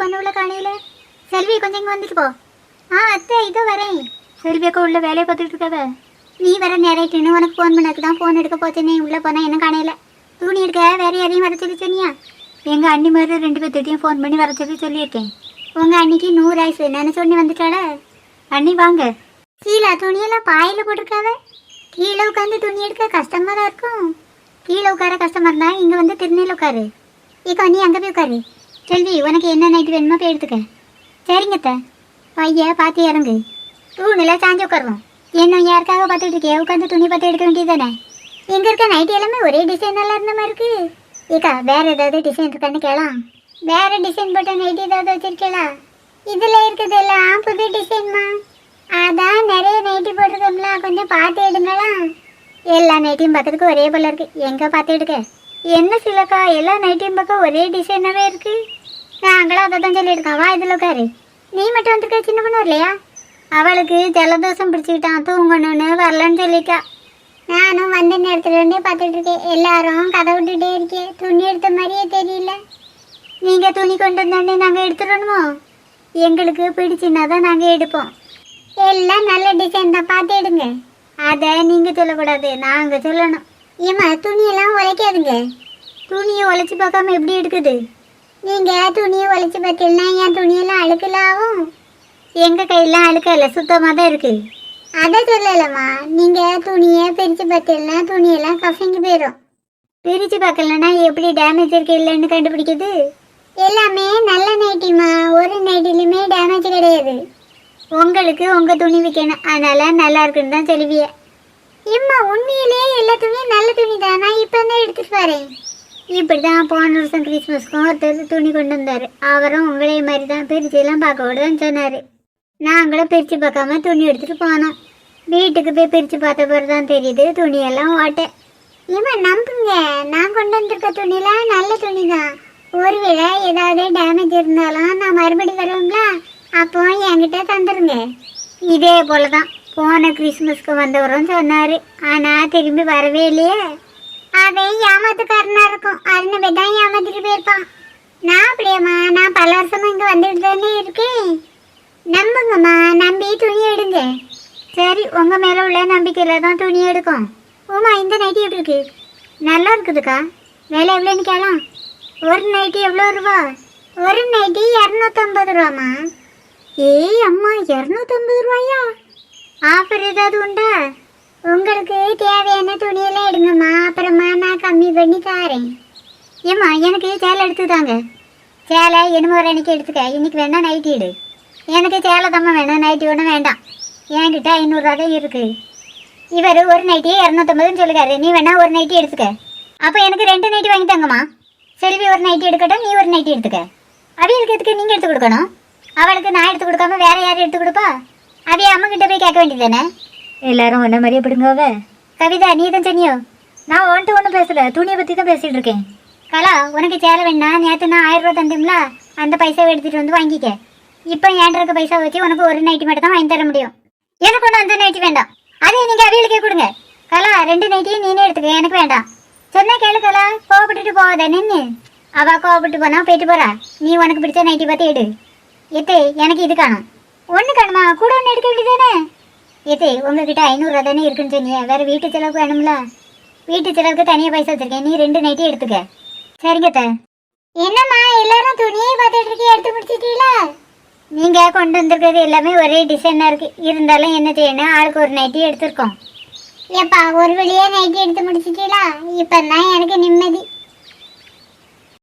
பொண்ணு உள்ள காணையில செல்வி கொஞ்சம் இங்கே வந்துட்டு போ. ஆ அத்தை இதோ வரேன். செல்வி அக்கா உள்ள வேலையை பார்த்துட்டு இருக்காத நீ வர நேராயிட்டுன்னு உனக்கு ஃபோன் பண்ணக்கு தான் ஃபோன் எடுக்க போச்சேனே. உள்ளே போனால் என்ன காணையில துணி எடுக்க வேற யாரையும் வர சொல்லி சொன்னியா? எங்கள் அண்ணி மாதிரி ரெண்டு பேர்த்திட்டையும் ஃபோன் பண்ணி வர சொல்லி சொல்லியிருக்கேன். உங்கள் அன்னைக்கு நூறு ஆயிசு நான் சொல்லி வந்துட்டாளே? அண்ணி வாங்க. கீழே துணியெல்லாம் பாயில் போட்டிருக்காவ. கீழே உட்காந்து துணி எடுக்க கஷ்டமாக தான் இருக்கும். கீழே உட்கார கஷ்டமாக இருந்தால் இங்கே வந்து திருநெல் உட்காரு. இப்போ நீ அங்கே போய் உட்காரு. செல்வி உனக்கு என்ன நைட்டு வேணுமோ போய் எடுத்துக்க. சரிங்கத்த பைய பார்த்து இறங்கு. தூணில் சாஞ்சு உட்காருவோம் என்ன யாருக்காக பார்த்துட்டு இருக்கே? உட்காந்து துணி பார்த்து எடுக்க வேண்டியது தானே எங்கே இருக்க நைட்டி எல்லாமே ஒரே டிசைன் நல்லா இருந்த மாதிரி இருக்கு. ஏக்கா வேற ஏதாவது டிசைன் இருக்கான்னு கேளாம். வேற டிசைன் போட்ட நைட்டி ஏதாவது வச்சிருக்கீங்களா இதில் இருக்கிறதெல்லாம் புது டிசைன்மா அதான் நிறைய நைட்டி போட்டிருக்கோம்ல கொஞ்சம் பார்த்து எடுங்களா எல்லா நைட்டியும் பார்க்கறதுக்கு ஒரே போல இருக்கு. எங்கே பார்த்து எடுக்க? என்ன சிலக்கா எல்லா நைட்டியும் பார்க்க ஒரே டிசைனாகவே இருக்குது நாங்களும் அதை தான் சொல்லியிருக்கோம். வா இதில் உட்காரு நீ மட்டும் வந்திருக்க சின்ன பொண்ணு இல்லையா அவளுக்கு ஜலதோஷம் பிடிச்சிக்கிட்டான் தூங்கணும்னு வரலன்னு சொல்லிட்டா நானும் வந்த நேரத்துல இருந்தே பார்த்துட்டு இருக்கேன். எல்லாரும் கதை விட்டுட்டே இருக்கேன் துணி எடுத்த மாதிரியே தெரியல. நீங்கள் துணி கொண்டு வந்தோடனே நாங்கள் எடுத்துடணுமோ? எங்களுக்கு பிடிச்சின்னா தான் நாங்கள் எடுப்போம். எல்லாம் நல்ல டிசைன் தான். பார்த்து எடுங்க. அதை நீங்கள் சொல்லக்கூடாது. நாங்கள் சொல்லணும். ஏம்மா துணியெல்லாம் உழைக்காதுங்க. துணியை உழைச்சி பார்க்காம எப்படி எடுக்குது? நீங்கள் துணியை ஒழிச்சு பார்த்தீங்கன்னா என் துணியெல்லாம் அழுக்கல ஆகும் எங்கள் கையெல்லாம் அழுக்கல? சுத்தமாக தான் இருக்குது அதை சொல்லலம்மா. நீங்கள் துணியை பிரித்து பார்த்தீங்கன்னா துணியெல்லாம் கசங்கி போயிடும். பிரித்து பார்க்கலன்னா எப்படி டேமேஜ் இருக்கு இல்லைன்னு கண்டுபிடிக்குது எல்லாமே நல்ல நைட்டிம்மா. ஒரு நைட்டிலுமே டேமேஜ் கிடையாது. உங்களுக்கு உங்கள் துணி விற்கணும் அதனால் நல்லா இருக்குன்னு தான் சொல்லுவிய. இம்மா உண்மையிலேயே எல்லா துணியும் நல்ல துணி தான்? நான் இப்போ தான் எடுத்துகிட்டு வரேன்? இப்படி தான் போன வருஷம் கிறிஸ்மஸ்க்கும் ஒருத்தர் துணி கொண்டு வந்தார். அவரும் உங்களே மாதிரி தான் பிரிச்செல்லாம் பார்க்க கூடாதுன்னு சொன்னார். நாங்களும் பிரித்து பார்க்காம துணி எடுத்துகிட்டு போனோம். வீட்டுக்கு போய் பிரித்து பார்த்த பிறகு தான் தெரியுது துணியெல்லாம் ஓட்டை. இம்மா நம்புங்க. நான் கொண்டு வந்திருக்க துணிலாம் நல்ல துணி தான் ஒருவேளை ஏதாவது டேமேஜ் இருந்தாலும் நான் மறுபடி வருவேங்களா அப்போ என்கிட்ட தந்துருங்க. இதே போல தான் போன கிறிஸ்மஸ்க்கு வந்தவரும் சொன்னார். ஆனால் திரும்பி வரவே இல்லையே. அவன் ஏமாத்துக்காரனா இருக்கும். அதனால தான் ஏமாத்திட்டு போயிருப்பான். நான் அப்படியேம்மா? நான் பல வருஷமா இங்கே வந்துட்டு தானே இருக்கேன். நம்புங்கம்மா நம்பி துணி எடுங்க. சரி உங்கள் மேலே உள்ள நம்பிக்கையில் தான் துணி எடுக்கும். ஓமா இந்த நைட்டி எப்படி இருக்கு? நல்லா இருக்குதுக்கா? வேலை எவ்வளோன்னு கேளாம். ஒரு நைட்டி எவ்வளோ ரூபா? ஒரு நைட்டி இரநூத்தம்பது ரூபாம்மா. ஏய் அம்மா இரநூத்தம்பது ரூபாயா? ஆஃபர் ஏதாவது உண்டா? உங்களுக்கு தேவையான துணியெல்லாம் எடுங்கம்மா. கம்மி பண்ணி தாரேன் ஏம்மா எனக்கு சேலை எடுத்து தாங்க சேலை என்னமோ ஒரு அன்னைக்கு எடுத்துக்க. இன்னைக்கு வேணா நைட்டி எடு எனக்கு சேலை தம்மா வேணும். நைட்டி ஒன்றும் வேண்டாம். என்கிட்ட ஐநூறுரூவா தான் இருக்குது இவர் ஒரு நைட்டி இரநூத்தம்பதுன்னு சொல்லுறாரு நீ வேணா ஒரு நைட்டி எடுத்துக்க. அப்போ எனக்கு ரெண்டு நைட்டி வாங்கி தாங்கம்மா. செல்வி ஒரு நைட்டி எடுக்கட்டும் நீ ஒரு நைட்டி எடுத்துக்க. அவியலுக்கு எதுக்கு நீங்கள் எடுத்து கொடுக்கணும்? அவளுக்கு நான் எடுத்து கொடுக்காம வேற யாரும் எடுத்து கொடுப்பா? அவிய அம்மா கிட்ட போய் கேட்க வேண்டியதானே எல்லாரும் ஒன்ன மாதிரியே பிடுங்கவ. கவிதா நீ தான் சொன்னியோ? நான் வந்துட்டு ஒன்றும் பேசல. துணியை பற்றி தான் பேசிகிட்டு இருக்கேன். கலா உனக்கு சேர வேணா நேற்று நான் ஆயிரம் ரூபா தந்தோம்ல அந்த பைசாவை எடுத்துகிட்டு வந்து வாங்கிக்க. இப்போ ஏன் இருக்க பைசா வச்சு உனக்கு ஒரு நைட்டி மட்டும் தான் வாங்கி தர முடியும். எனக்கு ஒன்று அந்த நைட்டி வேண்டாம். அதே நீங்கள் அவியலுக்கே கொடுங்க. கலா ரெண்டு நைட்டியும் நீனே எடுத்துக்க. எனக்கு வேண்டாம். சொன்னா கேளு கலா. கோவப்பட்டுட்டு போகாத. நின்று அவ கோவப்பட்டு போனா போயிட்டு போறா. நீ உனக்கு பிடிச்ச நைட்டி பார்த்து எடு. எத்தே எனக்கு இது காணும். ஒன்று காணுமா? கூட ஒன்று எடுக்க வேண்டியதானே எத்தே உங்ககிட்ட ஐநூறுரூவா தானே இருக்குன்னு சொன்னீங்க வேறு வீட்டு செலவுக்கு வேணும்ல. வீட்டு செலவுக்கு தனியாக பைசா வச்சிருக்கேன். நீ ரெண்டு நைட்டி எடுத்துக்க. சரிங்க. என்னம்மா எல்லாரும் துணியை பார்த்துட்டு இருக்கே எடுத்து முடிச்சிட்டீங்களா? நீங்க கொண்டு வந்திருக்கிறது எல்லாமே ஒரே டிசைனா இருக்கு. இருந்தாலும் என்ன செய்யணும் ஆளுக்கு ஒரு நைட்டி எடுத்திருக்கோம். ஏப்பா ஒரு வழியா நைட்டி எடுத்து முடிச்சிட்டீங்களா? இப்பதான் எனக்கு நிம்மதி.